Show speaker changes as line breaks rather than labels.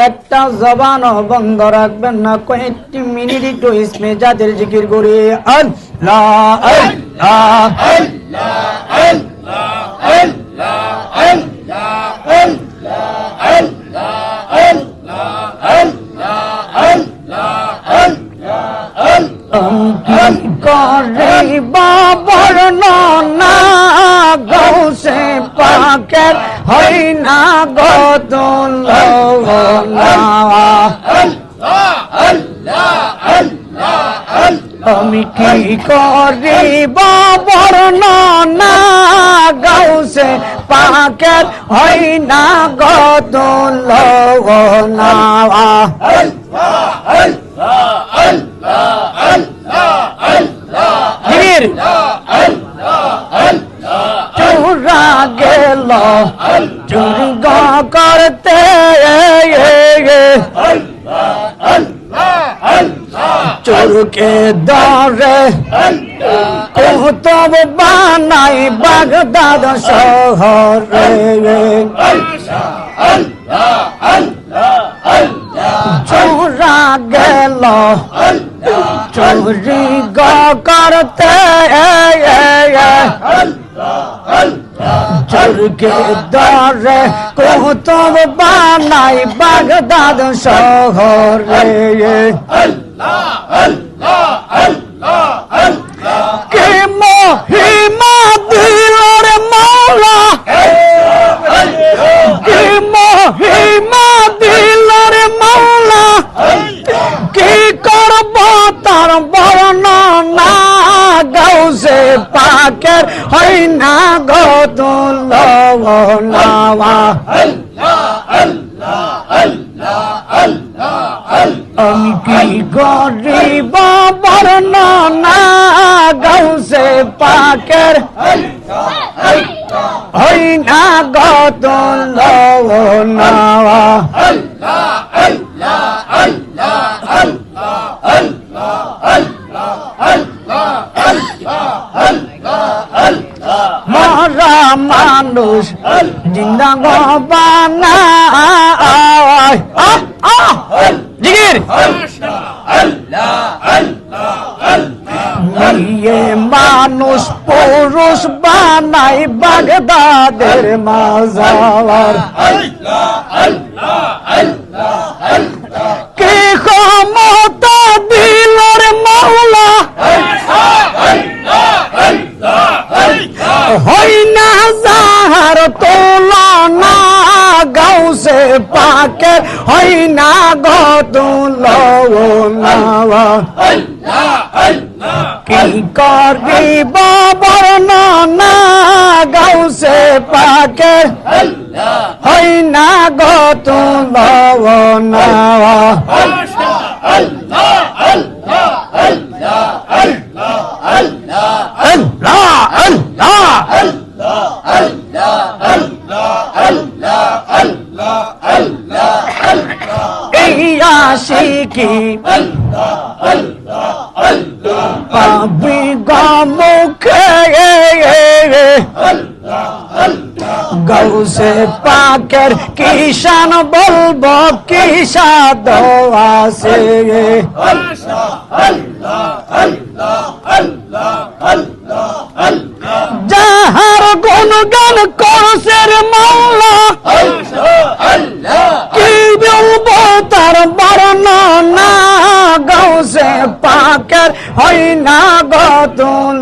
একটা জবান বন্ধ রাখবেন না কয়েকটি মিনিট একটু ইসমে যাদের জিকির করে আল্লাহ আল্লাহ করে বাবর না গৌসে পাকের হই না গদল আমি কি করি বাবর না গাউসে পাকের? হই না গদল না জিকির চুরা গেল চুরি গ করতে চোরকে দরে কৌতব বানাই বাগদাদ শহরে। চোরা গেল। চুরি গ করতে চোরকে দরে কৌতব বানাই বাগদাদ শহরে। কে পাকের হয় না গতুল নাওয়া আমি কি গরিব বর্ণনা গৌসে পাকের হই না নাওয়া মরা মানুষ জিন্দা গবানা জিগির নিয়ে মানুষ পুরুষ বানাই বাগদাদের মাজার কে গাউসে পাকে হই না গতুল কি করিব বর্ণনা গাউসে পাকে হই না গতুলনা আল্লাহ आशिकी। अल्लाह अल्लाह अल्लाह बाबी गामुख गौ से पाकर किशन बोलबो किशा दुआ से अल्लाह अल्लाह अल्लाह अल्लाह अल्लाह अल्लाह जहर गुनगन कौन सिर मौला। अल्लाह अल्लाह की बोतार बार পাকের হয় না গতুল